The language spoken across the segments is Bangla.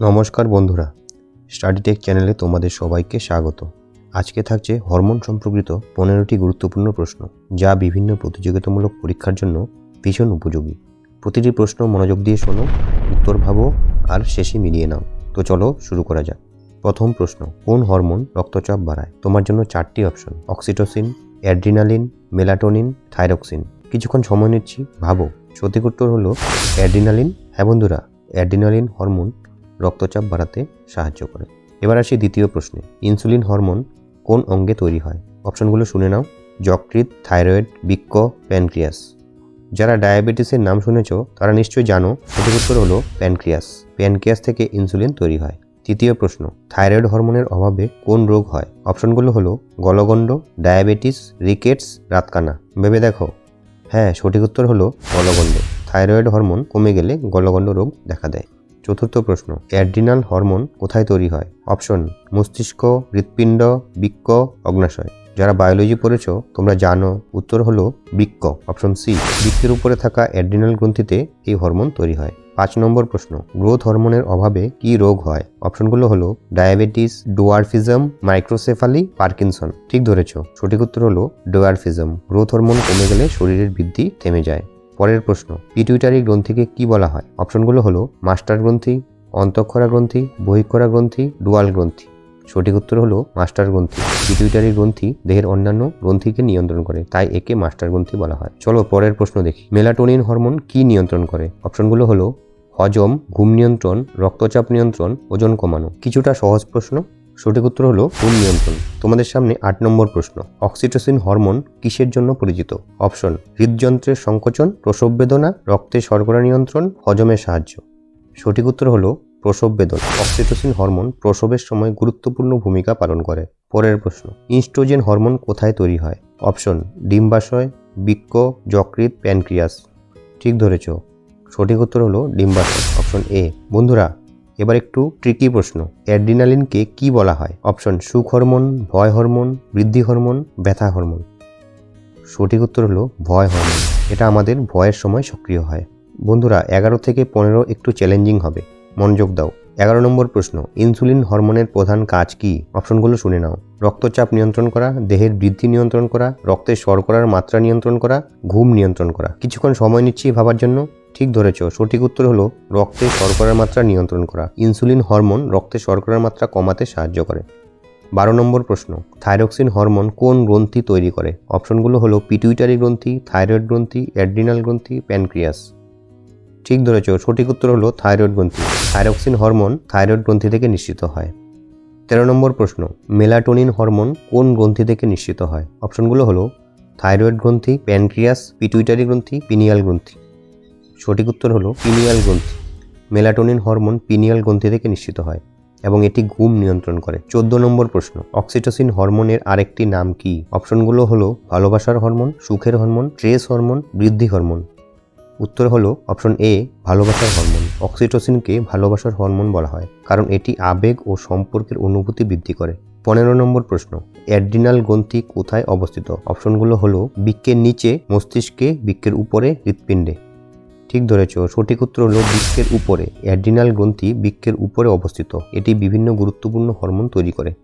নমস্কার বন্ধুরা স্টাডিটেক চ্যানেলে তোমাদের সবাইকে স্বাগত। আজকে থাকছে হরমোন সম্পর্কিত পনেরোটি গুরুত্বপূর্ণ প্রশ্ন, যা বিভিন্ন প্রতিযোগিতামূলক পরীক্ষার জন্য ভীষণ উপযোগী। প্রতিটি প্রশ্ন মনোযোগ দিয়ে শোনো, উত্তর ভাবো আর শেষে মিলিয়ে নাও। তো চলো শুরু করা যাক। প্রথম প্রশ্ন, কোন হরমোন রক্তচাপ বাড়ায়? তোমার জন্য চারটি option oxytocin adrenaline melatonin thyroxine কিছুক্ষণ সময় নিচ্ছি, ভাবো। সঠিক উত্তর হলো অ্যাড্রিনালিন হ্যাঁ বন্ধুরা অ্যাড্রিনালিন হরমোন রক্তচাপ বাড়াতে সাহায্য করে। এবার আসি দ্বিতীয় প্রশ্নে, ইনসুলিন হরমোন কোন অঙ্গে তৈরি হয়? অপশনগুলো শুনে নাও। যকৃৎ, থাইরয়েড, বৃক্ক, প্যানক্রিয়াস। যারা ডায়াবেটিসের নাম শুনেছ, তারা নিশ্চয়ই জানো সঠিক উত্তর হলো প্যানক্রিয়াস। প্যানক্রিয়াস থেকে ইনসুলিন তৈরি হয়। তৃতীয় প্রশ্ন, থাইরয়েড হরমোনের অভাবে কোন রোগ হয়? অপশনগুলো হলো গলগণ্ড, ডায়াবেটিস, রিকেটস, রাতকানা। ভেবে দেখো। হ্যাঁ সঠিক উত্তর হলো গলগণ্ড। থাইরয়েড হরমোন কমে গেলে গলগণ্ড রোগ দেখা দেয়। চতুর্থ প্রশ্ন, অ্যাড্রিনাল হরমোন কোথায় তৈরি হয়? অপশন, মস্তিষ্ক, হৃৎপিণ্ড, বৃক্ক, অগ্নাশয়। যারা বায়োলজি পড়েছো, তোমরা জানো, উত্তর হলো বৃক্ক। অপশন সি বৃক্কের উপরে থাকা অ্যাড্রিনাল গ্রন্থিতে এই হরমোন তৈরি হয়। পাঁচ নম্বর প্রশ্ন, গ্রোথ হরমোনের অভাবে কি রোগ হয়? অপশনগুলো হলো, ডায়াবেটিস, ডোয়ারফিজম, মাইক্রোসেফালি, পার্কিনসন। ঠিক ধরেছ। সঠিক উত্তর হলো, ডোয়ারফিজম। গ্রোথ হরমোন কমে গেলে শরীরের বৃদ্ধি থেমে যায়। পরের প্রশ্ন পিটুইটারি গ্রন্থিকে কি বলা হয়? অপশনগুলো হলো, মাস্টার গ্রন্থি, অন্তঃক্ষরা গ্রন্থি, বহিক্ষরা গ্রন্থি, ডুয়াল গ্রন্থি। সঠিক উত্তর হলো, মাস্টার গ্রন্থি। পিটুইটারি গ্রন্থি দেহের অন্যান্য গ্রন্থিকে নিয়ন্ত্রণ করে, তাই একে মাস্টার গ্রন্থি বলা হয়। চলো পরের প্রশ্ন দেখি। মেলাটোনিন হরমোন কি নিয়ন্ত্রণ করে? অপশনগুলো হলো, হজম, ঘুম নিয়ন্ত্রণ, রক্তচাপ নিয়ন্ত্রণ, ওজন কমানো। কিছুটা সহজ প্রশ্ন সঠিক উত্তর হলো ঘুম নিয়ন্ত্রণ। তোমাদের সামনে আট নম্বর প্রশ্ন। অক্সিটোসিন হরমোন কিসের জন্য পরিচিত? অপশন, হৃদযন্ত্রের সংকোচন, প্রসব বেদনা, রক্তে শর্করা নিয়ন্ত্রণ হজমের সাহায্য। সঠিক উত্তর হলো প্রসব বেদনা। অক্সিটোসিন হরমোন প্রসবের সময় গুরুত্বপূর্ণ ভূমিকা পালন করে। পরের প্রশ্ন, ইনস্ট্রোজেন হরমোন কোথায় তৈরি হয়? অপশন, ডিম্বাশয়, বৃক্ক, যকৃৎ, প্যানক্রিয়াস। ঠিক ধরেছ। সঠিক উত্তর হলো ডিম্বাশয়। অপশন এ, বন্ধুরা এবার একটু ট্রিকি প্রশ্ন। অ্যাড্রিনালিনকে কি বলা হয়? অপশন, সুখ হরমোন, ভয় হরমোন, বৃদ্ধি হরমোন, ব্যথা হরমোন। সঠিক উত্তর হলো ভয় হরমোন। এটা আমাদের ভয়ের সময় সক্রিয় হয়। বন্ধুরা, এগারো থেকে পনেরো একটু চ্যালেঞ্জিং হবে। মনোযোগ দাও। এগারো নম্বর প্রশ্ন, ইনসুলিন হরমোনের প্রধান কাজ কি? অপশনগুলো শুনে নাও। রক্তচাপ নিয়ন্ত্রণ করা, দেহের বৃদ্ধি নিয়ন্ত্রণ করা রক্তের শর্করার মাত্রা নিয়ন্ত্রণ করা, ঘুম নিয়ন্ত্রণ করা। কিছুক্ষণ সময় নিচ্ছি ভাবার জন্য। ঠিক ধরেছ, সঠিক উত্তর হলো রক্তে শর্করার মাত্রা নিয়ন্ত্রণ করা। ইনসুলিন হরমোন রক্তে শর্করার মাত্রা কমাতে সাহায্য করে। বারো নম্বর প্রশ্ন, থাইরক্সিন হরমোন কোন গ্রন্থি তৈরি করে? অপশনগুলো হলো পিটুইটারি গ্রন্থি, থাইরয়েড গ্রন্থি, অ্যাড্রিনাল গ্রন্থি, প্যানক্রিয়াস। ঠিক ধরেছ, সঠিক উত্তর হলো থাইরয়েড গ্রন্থি। থাইরক্সিন হরমোন থাইরয়েড গ্রন্থি থেকে নিশ্চিত হয়। তেরো নম্বর প্রশ্ন, মেলাটোনিন হরমোন কোন গ্রন্থি থেকে নিশ্চিত হয়? অপশনগুলো হলো থাইরয়েড গ্রন্থি, প্যানক্রিয়াস, পিটুইটারি গ্রন্থি, পিনিয়াল গ্রন্থি। সঠিক উত্তর হলো পিনিয়াল গ্রন্থি। মেলাটোনিন হরমোন পিনিয়াল গ্রন্থি থেকে নিশ্চিত হয় এবং এটি ঘুম নিয়ন্ত্রণ করে। চোদ্দ নম্বর প্রশ্ন, অক্সিটোসিন হরমোনের আরেকটি নাম কি? অপশনগুলো হলো ভালোবাসার হরমোন, সুখের হরমোন ট্রেস হরমোন, বৃদ্ধি হরমোন। উত্তর হলো অপশন এ, ভালোবাসার হরমোন। অক্সিটোসিনকে ভালোবাসার হরমোন বলা হয়, কারণ এটি আবেগ ও সম্পর্কের অনুভূতি বৃদ্ধি করে। পনেরো নম্বর প্রশ্ন, অ্যাড্রিনাল গ্রন্থি কোথায় অবস্থিত? অপশনগুলো হলো বৃক্কের নিচে মস্তিষ্কে বৃক্কের উপরে, হৃৎপিণ্ডে। ঠিক ধরেছ, সঠিক উত্তর হল বৃক্ষের উপরে। অ্যাড্রিনাল গ্রন্থি বৃক্ষের উপরে অবস্থিত। এটি বিভিন্ন গুরুত্বপূর্ণ হরমোন তৈরি করে।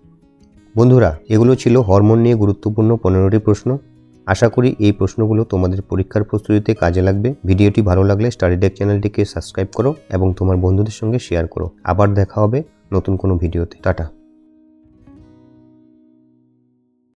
বন্ধুরা, এগুলো ছিল হরমোন নিয়ে গুরুত্বপূর্ণ পনেরোটি প্রশ্ন। আশা করি এই প্রশ্নগুলো তোমাদের পরীক্ষার প্রস্তুতিতে কাজে লাগবে। ভিডিওটি ভালো লাগলে স্টাডিডেক চ্যানেলটিকে সাবস্ক্রাইব করো এবং তোমার বন্ধুদের সঙ্গে শেয়ার করো। আবার দেখা হবে নতুন কোনো ভিডিওতে। টাটা।